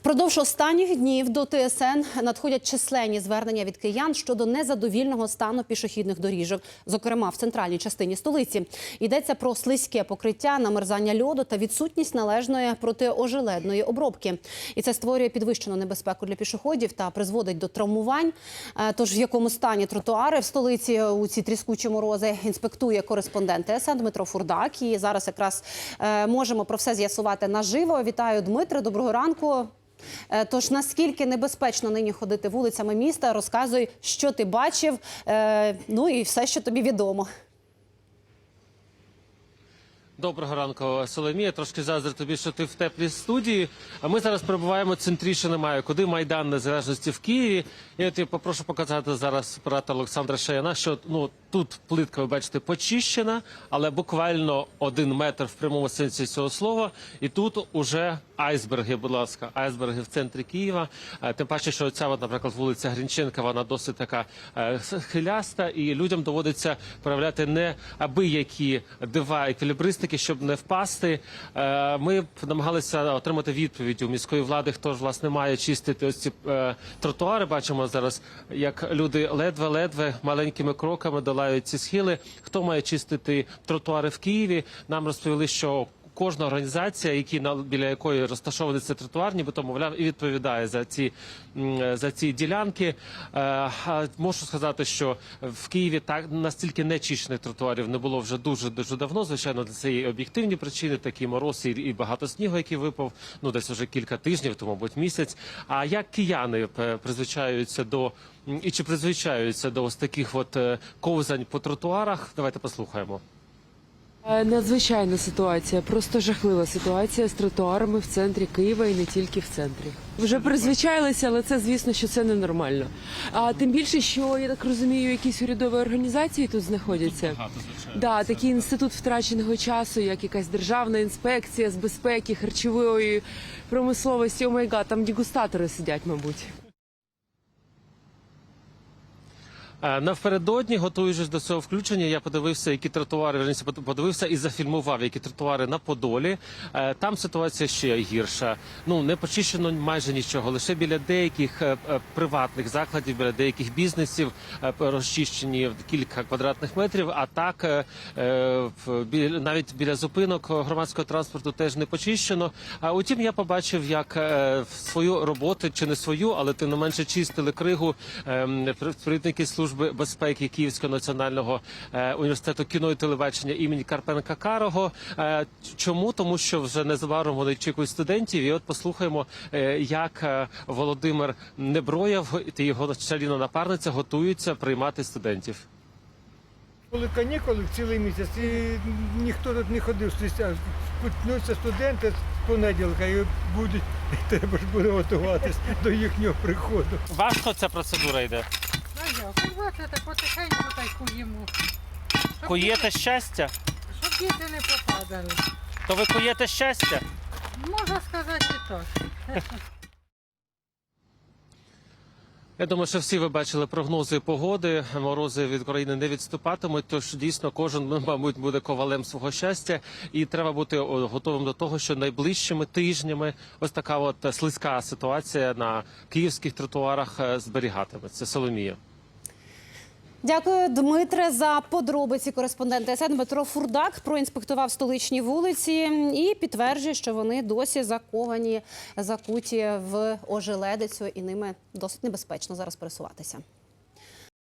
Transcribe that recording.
Впродовж останніх днів до ТСН надходять численні звернення від киян щодо незадовільного стану пішохідних доріжок, зокрема в центральній частині столиці. Йдеться про слизьке покриття, намерзання льоду та відсутність належної протиожеледної обробки. І це створює підвищену небезпеку для пішоходів та призводить до травмувань. Е, Тож в якому стані тротуари в столиці у ці тріскучі морози інспектує кореспондент ТСН Дмитро Фурдак. І зараз якраз е, можемо про все з'ясувати наживо. Вітаю, Дмитре. Доброго ранку. Е, Тож наскільки небезпечно нині ходити вулицями міста, розказуй, що ти бачив, е, ну і все, що тобі відомо. Доброго ранку, Соломія. Трошки заздрю тобі, що ти в теплій студії. А ми зараз перебуваємо центріше немає. Куди Майдан Незалежності в Києві. Я тебе попрошу показати зараз оператора Олександра Шаяна, що ну тут плитка, ви бачите, почищена, але буквально один метр в прямому сенсі цього слова. І тут уже айсберги, будь ласка, айсберги в центрі Києва. Е, Тим паче, що ця, от, наприклад, вулиця Грінченка, вона досить така е, хиляста, і людям доводиться проявляти не аби які дива еквілібристики, щоб не впасти. Е, Ми намагалися отримати відповідь у міської влади, хто ж власне має чистити ось ці тротуари. Бачимо зараз, як люди ледве-ледве маленькими кроками долають ці схили. Хто має чистити тротуари в Києві? Нам розповіли, що Кожна організація, які на біля якої розташовані ці тротуар, нібито мовляв і відповідає за ці за ці ділянки. Е, Можу сказати, що в Києві так настільки нечищених тротуарів не було вже дуже дуже давно. Звичайно, це є об'єктивні причини, такі мороз і, і багато снігу, який випав. Ну десь вже кілька тижнів, то мабуть місяць. А як кияни е, призвичаються до і чи призвичаються до ось таких от е, ковзань по тротуарах? Давайте послухаємо. Е, Надзвичайна ситуація, просто жахлива ситуація з тротуарами в центрі Києва і не тільки в центрі. Вже призвичайлися, але це звісно, що це ненормально. А тим більше, що я так розумію, якісь урядові організації тут знаходяться. Да, такий інститут втраченого часу, як якась державна інспекція з безпеки, харчової промисловості. О май гад, там дегустатори сидять, мабуть. Е, Напередодні, готуючись до цього включення, я подивився, які тротуари верніше, подивився і зафільмував, які тротуари на Подолі. Е, Там ситуація ще гірша. Ну не почищено майже нічого. Лише біля деяких е, е, приватних закладів, біля деяких бізнесів е, розчищені кілька квадратних метрів. А так е, е, навіть біля зупинок громадського транспорту теж не почищено. А утім, я побачив, як е, свою роботу чи не свою, але тим не менше чистили кригу ем, працівники служби безпеки Київського національного е, університету кіно і телебачення імені Карпенка Карого. Е, Чому? Тому що вже незабаром вони чекають студентів. І от послухаємо, е, як Володимир Неброєв та його чарівна напарниця готуються приймати студентів. Були канікули в цілий місяць, і ніхто тут не ходив. Почнуться студенти з понеділка і будуть, і треба ж буде готуватись до їхнього приходу. Важко ця процедура йде. А як? Бачите, потихеньку та й куємо. Щоб Куєте щастя? Щоб діти не попадали. То ви куєте щастя? Можна сказати і так. Я думаю, що всі ви бачили прогнози погоди. Морози від України не відступатимуть. Тож дійсно кожен, мабуть, буде ковалем свого щастя, і треба бути готовим до того, що найближчими тижнями ось така от слизька ситуація на київських тротуарах е, зберігатиметься. Соломія. Дякую, Дмитре, за подробиці. Кореспондент СН Дмитро Фурдак проінспектував столичні вулиці і підтверджує, що вони досі заковані, закуті в ожеледицю, і ними досить небезпечно зараз пересуватися.